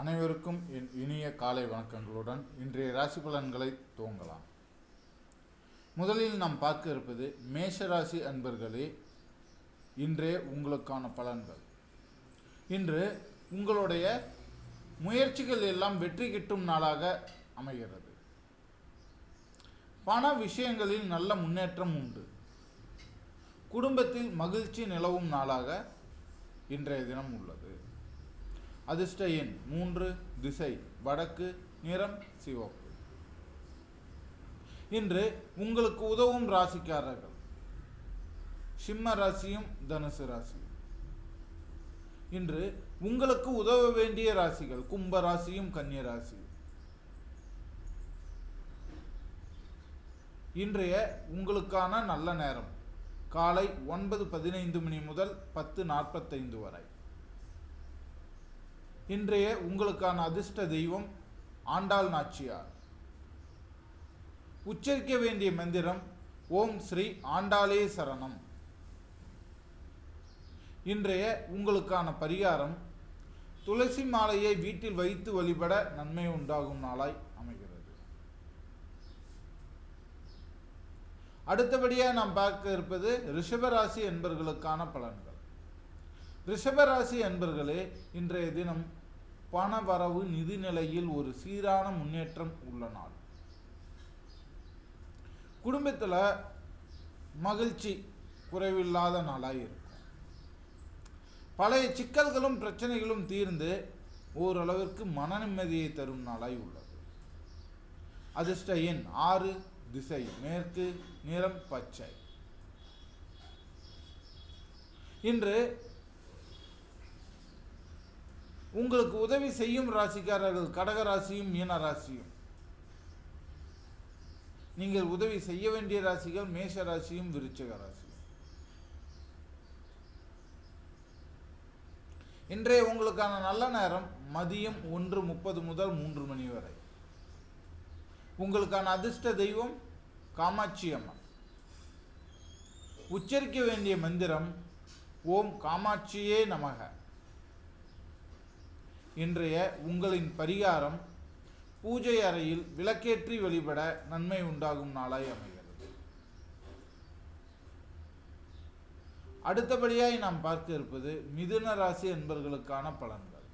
அனைவருக்கும் என் இனிய காலை வணக்கங்களுடன் இன்றைய ராசி பலன்களை துவங்கலாம். முதலில் நாம் பார்க்க இருப்பது மேஷராசி அன்பர்களே இன்றே உங்களுக்கான பலன்கள். இன்று உங்களுடைய முயற்சிகள் எல்லாம் வெற்றி கிட்டும் நாளாக அமைகிறது. பண விஷயங்களில் நல்ல முன்னேற்றம் உண்டு. குடும்பத்தில் மகிழ்ச்சி நிலவும் நாளாக இன்றைய தினம் உள்ளது. அதிர்ஷ்ட எண் மூன்று திசை வடக்கு நிறம் சிவப்பு. இன்று உங்களுக்கு உதவும் ராசிக்காரர்கள். சிம்ம ராசியும் தனுசு ராசியும். இன்று உங்களுக்கு உதவ வேண்டிய ராசிகள் கும்ப ராசியும் கன்னிய ராசியும். இன்றைய உங்களுக்கான நல்ல நேரம். காலை ஒன்பது பதினைந்து மணி முதல் பத்து நாற்பத்தைந்து வரை. இன்றைய உங்களுக்கான அதிர்ஷ்ட தெய்வம் ஆண்டாள் நாச்சியார். உச்சரிக்க வேண்டிய மந்திரம் ஓம் ஸ்ரீ ஆண்டாளே சரணம். இன்றைய உங்களுக்கான பரிகாரம் துளசி மாலையை வீட்டில் வைத்து வழிபட நன்மை உண்டாகும் நாளாய் அமைகிறது. அடுத்தபடியாக நாம் பார்க்க இருப்பது ரிஷபராசி என்பர்களுக்கான பலன்கள். ரிஷபராசி என்பர்களே இன்றைய தினம் பண வரவு நிதி நிலையில் ஒரு சீரான முன்னேற்றம் உள்ள நாள். குடும்பத்தில் மகிழ்ச்சி குறைவில்லாத நாளாக இருக்கும். பழைய சிக்கல்களும் பிரச்சனைகளும் தீர்ந்து ஓரளவிற்கு மன நிம்மதியை தரும் நாளாய் உள்ளது. அதிர்ஷ்ட எண் ஆறு திசை மேற்கு நிறம் பச்சை. இன்று உங்களுக்கு உதவி செய்யும் ராசிக்காரர்கள் கடக ராசியும் மீன ராசியும். நீங்கள் உதவி செய்ய வேண்டிய ராசிகள் மேஷ ராசியும் விருச்சக ராசியும். இன்றைய உங்களுக்கான நல்ல நேரம் மதியம் ஒன்று முப்பது முதல் மூன்று மணி வரை. உங்களுக்கான அதிர்ஷ்ட தெய்வம் காமாட்சி அம்மன். உச்சரிக்க வேண்டிய மந்திரம் ஓம் காமாட்சியே நமக. இன்றைய உங்களின் பரிகாரம் பூஜை அறையில் விளக்கேற்றி வழிபட நன்மை உண்டாகும் நாளாய் அமைகிறது. அடுத்தபடியாய் நாம் பார்க்க இருப்பது மிதுன ராசி என்பர்களுக்கான பலன்கள்.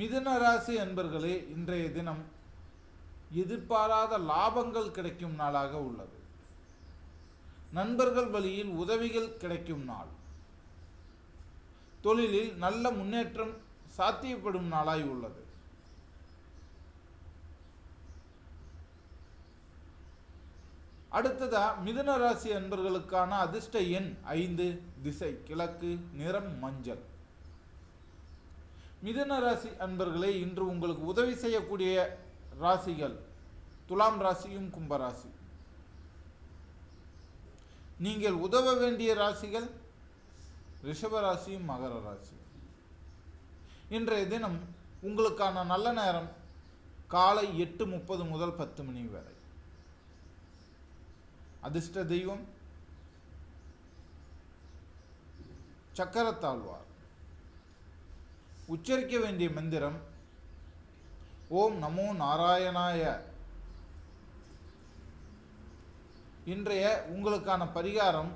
மிதுன ராசி என்பர்களே இன்றைய தினம் எதிர்பாராத லாபங்கள் கிடைக்கும் நாளாக உள்ளது. நண்பர்கள் வழியில் உதவிகள் கிடைக்கும் நாள். தொழிலில் நல்ல முன்னேற்றம் சாத்தியப்படும் நாளாய் உள்ளது. அடுத்ததா மிதுன ராசி அன்பர்களுக்கான அதிர்ஷ்ட எண் ஐந்து திசை கிழக்கு நிறம் மஞ்சள். மிதுன ராசி அன்பர்களே இன்று உங்களுக்கு உதவி செய்யக்கூடிய ராசிகள் துலாம் ராசியும் கும்பராசி. நீங்கள் உதவ வேண்டிய ராசிகள் ரிஷபராசியும் மகர ராசியும். இன்றைய தினம் உங்களுக்கான நல்ல நேரம் காலை எட்டு முப்பது முதல் பத்து மணி வரை. அதிர்ஷ்ட தெய்வம் சக்கரத்தாழ்வார் உச்சரிக்க வேண்டிய மந்திரம் ஓம் நமோ நாராயணாய. இன்றைய உங்களுக்கான பரிகாரம்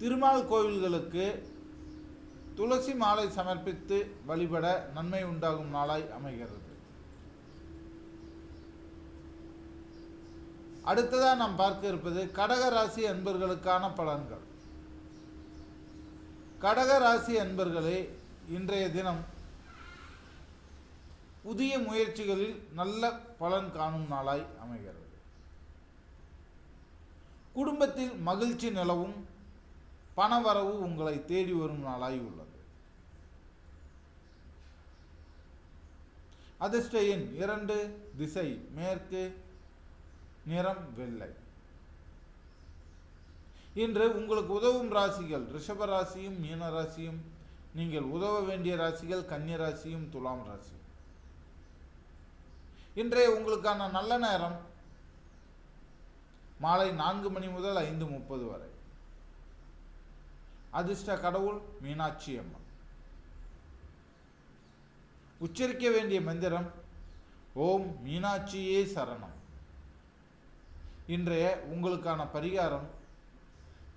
திருமால் கோவில்களுக்கு துளசி மாலை சமர்ப்பித்து வழிபட நன்மை உண்டாகும் நாளாய் அமைகிறது. அடுத்ததாக நாம் பார்க்க இருப்பது கடக ராசி அன்பர்களுக்கான பலன்கள். கடக ராசி அன்பர்களே இன்றைய தினம் புதிய முயற்சிகளில் நல்ல பலன் காணும் நாளாய் அமைகிறது. குடும்பத்தில் மகிழ்ச்சி நிலவும் பணவரவு உங்களை தேடி வரும் நாளாய் உள்ளது. அதிர்ஷ்ட எண் இரண்டு திசை மேற்கு நிறம் வெள்ளை. இன்று உங்களுக்கு உதவும் ராசிகள் ரிஷப ராசியும் மீன ராசியும் நீங்கள் உதவ வேண்டிய ராசிகள் கன்னிய ராசியும் துலாம் ராசி இன்றைய உங்களுக்கான நல்ல நேரம் மாலை நான்கு மணி முதல் ஐந்து முப்பது வரை. அதிர்ஷ்ட கடவுள் மீனாட்சி அம்மன். உச்சரிக்க வேண்டிய மந்திரம் ஓம் மீனாட்சியே சரணம். இன்றைய உங்களுக்கான பரிகாரம்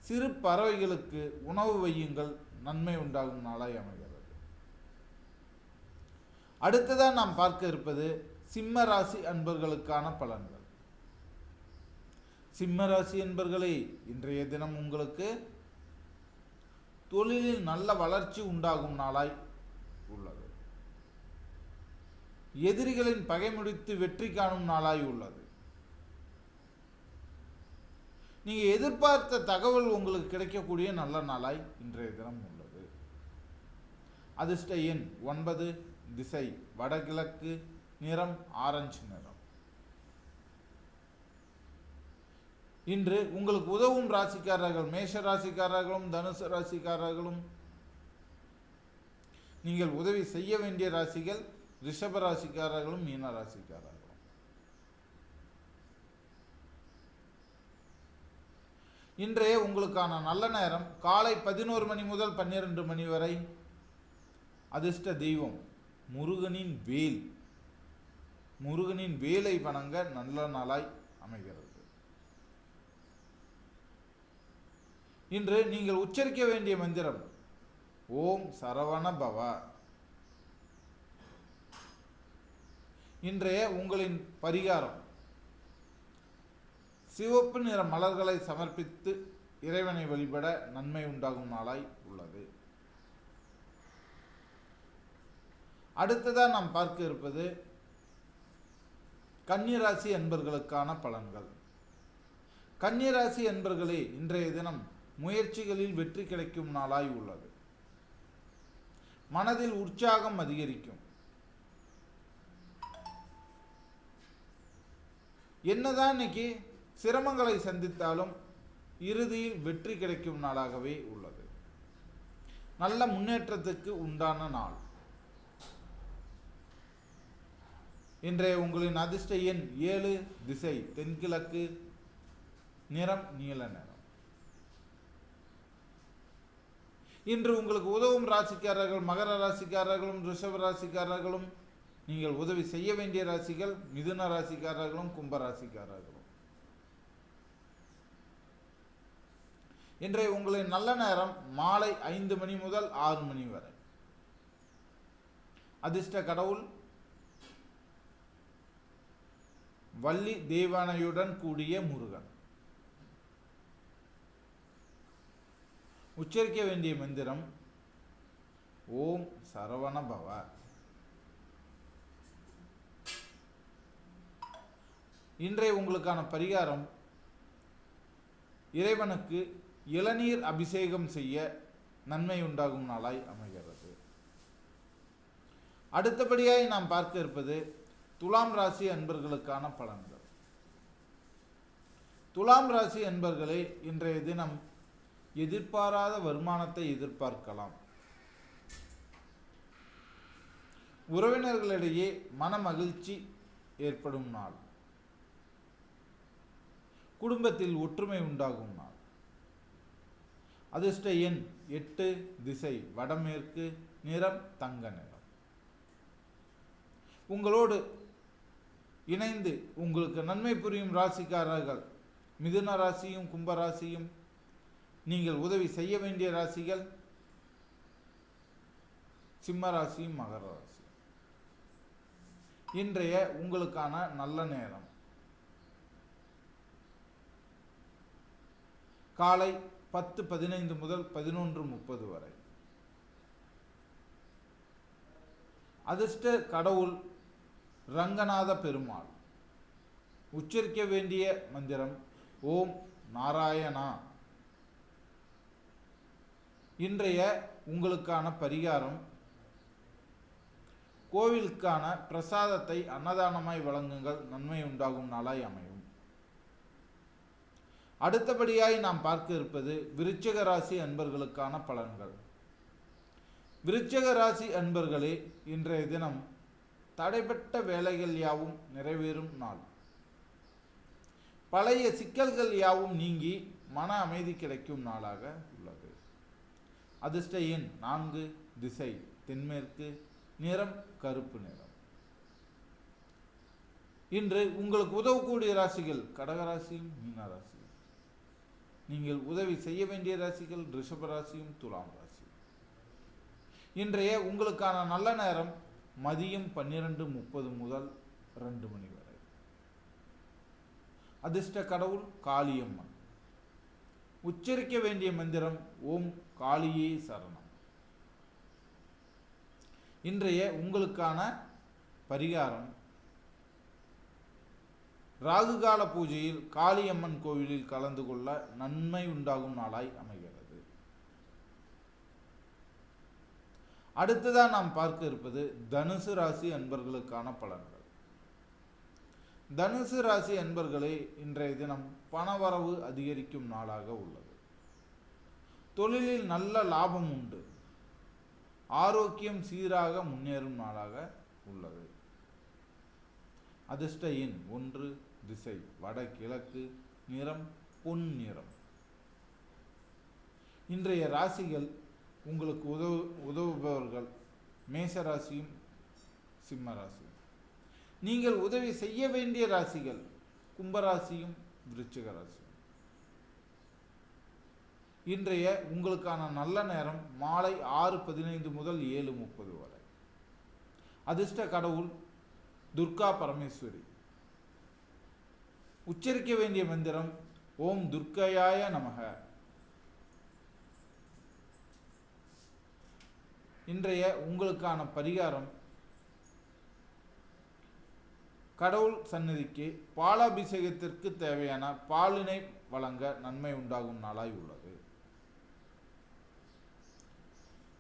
சிறு பறவைகளுக்கு உணவு வையுங்கள் நன்மை உண்டாகும் நாளாய் அமைகிறது. அடுத்ததாக நாம் பார்க்க இருப்பது சிம்ம ராசி அன்பர்களுக்கான பலன்கள். சிம்ம ராசி அன்பர்களே இன்றைய தினம் உங்களுக்கு தொழிலில் நல்ல வளர்ச்சி உண்டாகும் நாளாய் உள்ளது. எதிரிகளின் பகை முடித்து வெற்றி காணும் நாளாய் உள்ளது. நீங்க எதிர்பார்த்த தகவல் உங்களுக்கு கிடைக்கக்கூடிய நல்ல நாளாய் இன்றைய தினம் உள்ளது. அதிர்ஷ்ட எண் ஒன்பது திசை வடகிழக்கு நிறம் ஆரஞ்சு நிறம். இன்று உங்களுக்கு உதவும் ராசிக்காரர்கள் மேஷ ராசிக்காரர்களும் தனுசு ராசிக்காரர்களும். நீங்கள் உதவி செய்ய வேண்டிய ராசிகள் ரிஷப ராசிக்காரர்களும் மீன ராசிக்காரர்களும். இன்றைய உங்களுக்கான நல்ல நேரம். காலை பதினோரு மணி முதல் பன்னிரண்டு மணி வரை அதிர்ஷ்ட தெய்வம் முருகனின் வேல். முருகனின் வேலை வணங்க நல்ல நாளாய் அமைகிறது. இன்று நீங்கள் உச்சரிக்க வேண்டிய மந்திரம் ஓம் சரவண பவ. இன்றைய உங்களின் பரிகாரம். சிவப்பு நிற மலர்களை சமர்ப்பித்து இறைவனை வழிபட நன்மை உண்டாகும் நாளாய் உள்ளது. அடுத்ததாக நாம் பார்க்க இருப்பது கன்னிராசி என்பர்களுக்கான பலன்கள். கன்னிராசி என்பர்களே இன்றைய தினம் முயற்சிகளில் வெற்றி கிடைக்கும் நாளாய் உள்ளது. மனதில் உற்சாகம் அதிகரிக்கும். என்னதான் இன்னைக்கு சிரமங்களை சந்தித்தாலும் இறுதியில் வெற்றி கிடைக்கும் நாளாகவே உள்ளது. நல்ல முன்னேற்றத்துக்கு உண்டான நாள். இன்றைய உங்களின் அதிர்ஷ்ட எண் ஏழு திசை தென்கிழக்கு நிறம் நீல நிறம். இன்று உங்களுக்கு உதவும் ராசிக்காரர்கள் மகர ராசிக்காரர்களும் ரிஷப ராசிக்காரர்களும் நீங்கள் உதவி செய்ய வேண்டிய ராசிகள் மிதுன ராசிக்காரர்களும் கும்ப ராசிக்காரர்களும். இன்றைய உங்களின் நல்ல நேரம் மாலை ஐந்து மணி முதல் ஆறு மணி வரை. அதிர்ஷ்ட கடவுள் வள்ளி தேவானையுடன் கூடிய முருகன். உச்சரிக்க வேண்டிய மந்திரம் ஓம் சரவண பவ இன்றைய உங்களுக்கான பரிகாரம் இறைவனுக்கு இளநீர் அபிஷேகம் செய்ய நன்மை உண்டாகும் நாளாய் அமைகிறது. அடுத்தபடியாய் நாம் பார்க்க இருப்பது துலாம் ராசி அன்பர்களுக்கான பலன்கள். துலாம் ராசி என்பர்களை இன்றைய தினம் எதிர்பாராத வருமானத்தை எதிர்பார்க்கலாம். உறவினர்களிடையே மன மகிழ்ச்சி ஏற்படும் நாள். குடும்பத்தில் ஒற்றுமை உண்டாகும் நாள். அதிர்ஷ்ட எண் எட்டு திசை வடமேற்கு நிறம் தங்க நிறம். உங்களோடு இணைந்து உங்களுக்கு நன்மை புரியும் ராசிக்காரர்கள் மிதுன ராசியும் கும்பராசியும் நீங்கள் உதவி செய்ய வேண்டிய ராசிகள் சிம்ம ராசியும் மகர ராசி. இன்றைய உங்களுக்கான நல்ல நேரம். காலை பத்து பதினைந்து முதல் பதினொன்று முப்பது வரை. அதிர்ஷ்ட கடவுள் ரங்கநாத பெருமாள். உச்சரிக்க வேண்டிய மந்திரம் ஓம் நாராயணா. இன்றைய உங்களுக்கான பரிகாரம் கோவிலுக்கான பிரசாதத்தை அன்னதானமாய் வழங்குங்கள் நன்மை உண்டாகும் நாளாய் அமையும். அடுத்தபடியாய் நாம் பார்க்க இருப்பது விருச்சக ராசி அன்பர்களுக்கான பலன்கள். விருச்சக ராசி அன்பர்களே இன்றைய தினம் தடைப்பட்ட வேலைகள் யாவும் நிறைவேறும் நாள். பழைய சிக்கல்கள் யாவும் நீங்கி மன அமைதி கிடைக்கும் நாளாக. அதிர்ஷ்ட எண் நான்கு திசை தென்மேற்கு நிறம் கருப்பு நிறம். இன்று உங்களுக்கு உதவக்கூடிய ராசிகள் கடகராசியும் மீனராசியும். நீங்கள் உதவி செய்ய வேண்டிய ராசிகள் ரிஷப ராசியும் துலாம் ராசியும். இன்றைய உங்களுக்கான நல்ல நேரம் மதியம் பன்னிரண்டு முப்பது முதல் ரெண்டு மணி வரை. அதிர்ஷ்ட கடவுள் காளியம்மன். உச்சரிக்க வேண்டிய மந்திரம் ஓம் காளியே சரணம். இன்றைய உங்களுக்கான பரிகாரம் ராகுகால பூஜையில் காளியம்மன் கோவிலில் கலந்து கொள்ள நன்மை உண்டாகும் நாளாய் அமைகிறது. அடுத்ததாக நாம் பார்க்க இருப்பது தனுசு ராசி அன்பர்களுக்கான பலன்கள். தனுசு ராசி அன்பர்களே இன்றைய தினம் பணவரவு அதிகரிக்கும் நாளாக உள்ளது. தொழிலில் நல்ல லாபம் உண்டு. ஆரோக்கியம் சீராக முன்னேறும் நாளாக உள்ளது. அதிர்ஷ்ட எண் ஒன்று திசை வடகிழக்கு நிறம் பொன் நிறம். இன்றைய ராசிகள் உங்களுக்கு உதவு உதவுபவர்கள் மேச ராசியும் சிம்ம ராசியும் நீங்கள் உதவி செய்ய வேண்டிய ராசிகள் கும்பராசியும் விருச்சிக ராசியும் இன்றைய உங்களுக்கான நல்ல நேரம் மாலை ஆறு பதினைந்து முதல் ஏழு முப்பது வரை. அதிர்ஷ்ட கடவுள் துர்கா பரமேஸ்வரி. உச்சரிக்க வேண்டிய மந்திரம் ஓம் துர்க்கையாய நமக. இன்றைய உங்களுக்கான பரிகாரம் கடவுள் சந்நிதிக்கு பாலாபிஷேகத்திற்கு தேவையான பாலினை வழங்க நன்மை உண்டாகும் நாளாய் உள்ளது.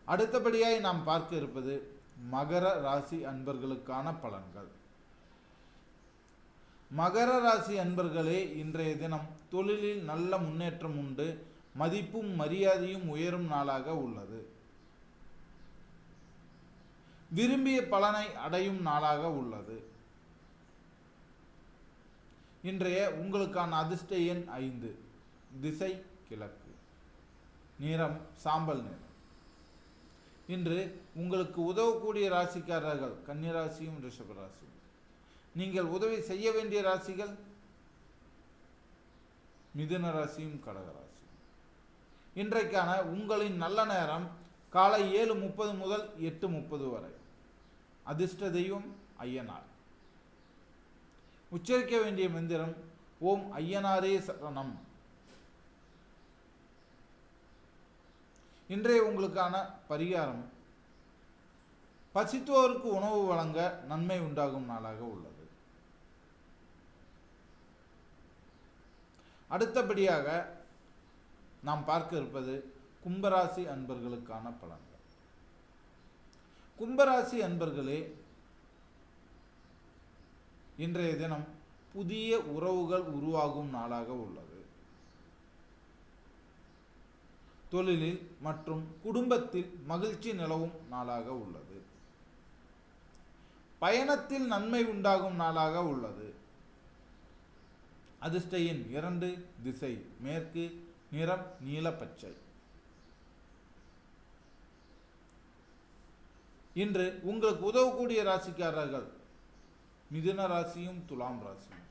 அடுத்தபடியாய் நாம் பார்க்க இருப்பது மகர ராசி அன்பர்களுக்கான பலன்கள். மகர ராசி அன்பர்களே இன்றைய தினம் தொழிலில் நல்ல முன்னேற்றம் உண்டு மதிப்பும் மரியாதையும் உயரும் நாளாக உள்ளது. விரும்பிய பலனை அடையும் நாளாக உள்ளது. இன்றைய உங்களுக்கான அதிர்ஷ்ட எண் ஐந்து திசை கிழக்கு. நிறம் சாம்பல் நிறம். இன்று உங்களுக்கு உதவக்கூடிய ராசிக்காரர்கள் கன்னிராசியும் ரிஷபராசியும் நீங்கள் உதவி செய்ய வேண்டிய ராசிகள் மிதுன ராசியும் கடகராசியும் இன்றைக்கான உங்களின் நல்ல நேரம் காலை ஏழு முப்பது முதல் எட்டு முப்பது வரை. அதிர்ஷ்ட தெய்வம் ஐயனார். உச்சரிக்க வேண்டிய மந்திரம் ஓம் ஐயனாரே சரணம். இன்றைய உங்களுக்கான பரிகாரம். பசித்தோருக்கு உணவு வழங்க நன்மை உண்டாகும் நாளாக உள்ளது. அடுத்தபடியாக நாம் பார்க்க இருப்பது கும்பராசி அன்பர்களுக்கான பலன்கள். கும்பராசி அன்பர்களே இன்றைய தினம் புதிய உறவுகள் உருவாகும் நாளாக உள்ளது. தொழிலில் மற்றும் குடும்பத்தில் மகிழ்ச்சி நிலவும் நாளாக உள்ளது. பயணத்தில் நன்மை உண்டாகும் நாளாக உள்ளது. அதிர்ஷ்டையின் இரண்டு திசை மேற்கு நிறம் நீலப்பச்சை. இன்று உங்களுக்கு உதவக்கூடிய ராசிக்காரர்கள் மிதுன ராசியும் துலாம் ராசியும்.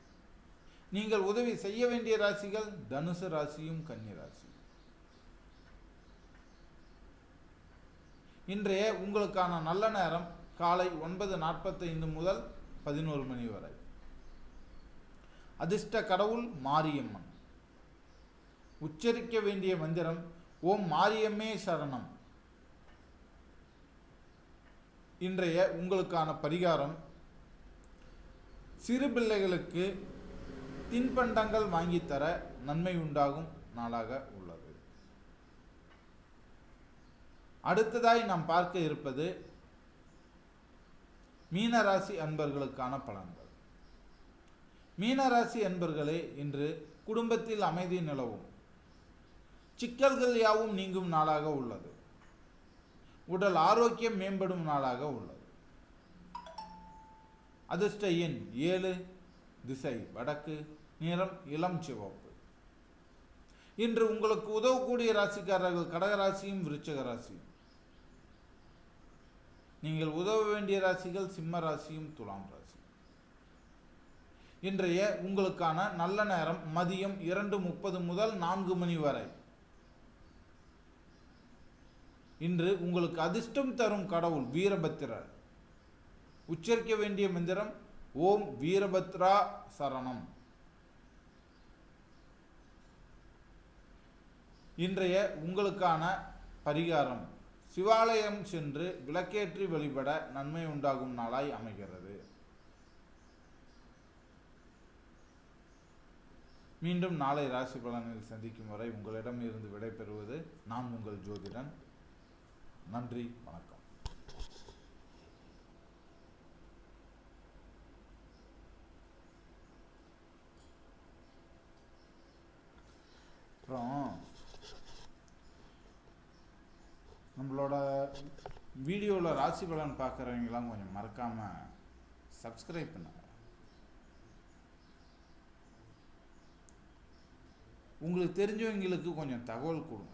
நீங்கள் உதவி செய்ய வேண்டிய ராசிகள் தனுசு ராசியும் கன்னி ராசி இன்றைய உங்களுக்கான நல்ல நேரம் காலை ஒன்பது நாற்பத்தைந்து முதல் பதினோரு மணி வரை. அதிர்ஷ்ட கடவுள் மாரியம்மன். உச்சரிக்க வேண்டிய மந்திரம் ஓம் மாரியம்மே சரணம். இன்றைய உங்களுக்கான பரிகாரம் சிறு பிள்ளைகளுக்கு தின்பண்டங்கள் வாங்கித்தர நன்மை உண்டாகும் நாளாக உள்ளது அடுத்ததாய் நாம் பார்க்க இருப்பது மீனராசி அன்பர்களுக்கான பலன்கள். மீனராசி அன்பர்களே இன்று குடும்பத்தில் அமைதி நிலவும். சிக்கல்கள் யாவும் நீங்கும் நாளாக உள்ளது. உடல் ஆரோக்கியம் மேம்படும் நாளாக உள்ளது. அதிர்ஷ்ட எண் ஏழு திசை வடக்கு நிறம் இளம் சிவப்பு. இன்று உங்களுக்கு உதவக்கூடிய ராசிக்காரர்கள் கடகராசியும் விருச்சக ராசியும். நீங்கள் உதவ வேண்டிய ராசிகள் சிம்ம ராசியும் துலாம் ராசி. இன்றைய உங்களுக்கான நல்ல நேரம் மதியம் இரண்டு முப்பது முதல் நான்கு மணி வரை. இன்று உங்களுக்கு அதிர்ஷ்டம் தரும் கடவுள் வீரபத்திரர் உச்சரிக்க வேண்டிய மந்திரம் ஓம் வீரபத்ரா சரணம். இன்றைய உங்களுக்கான பரிகாரம் சிவாலயம் சென்று விளக்கேற்றி வழிபட நன்மை உண்டாகும் நாளாய் அமைகிறது. மீண்டும் நாளை ராசி பலனில் சந்திக்கும் வரை உங்களிடம் இருந்து விடைபெறுவது நான் உங்கள் ஜோதிடன். நன்றி வணக்கம். வீடியோவில் ராசி பலன் பார்க்குறவங்களாம் கொஞ்சம் மறக்காமல் சப்ஸ்கிரைப் பண்ணுங்க. உங்களுக்கு தெரிஞ்சவங்களுக்கு கொஞ்சம் தகவல் கொடுங்க.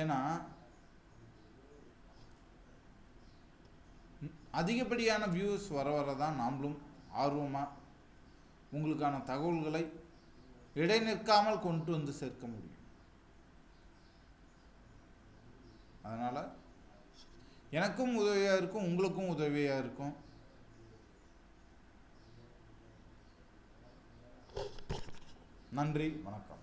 ஏன்னா அதிகப்படியான வியூஸ் வர வர தான் நாமளும் ஆர்வமாக உங்களுக்கான தகவல்களை இடை நிற்காமல் கொண்டு வந்து சேர்க்க முடியும். அதனால் எனக்கும் உதவியாக இருக்கும் உங்களுக்கும் உதவியாக இருக்கும். நன்றி வணக்கம்.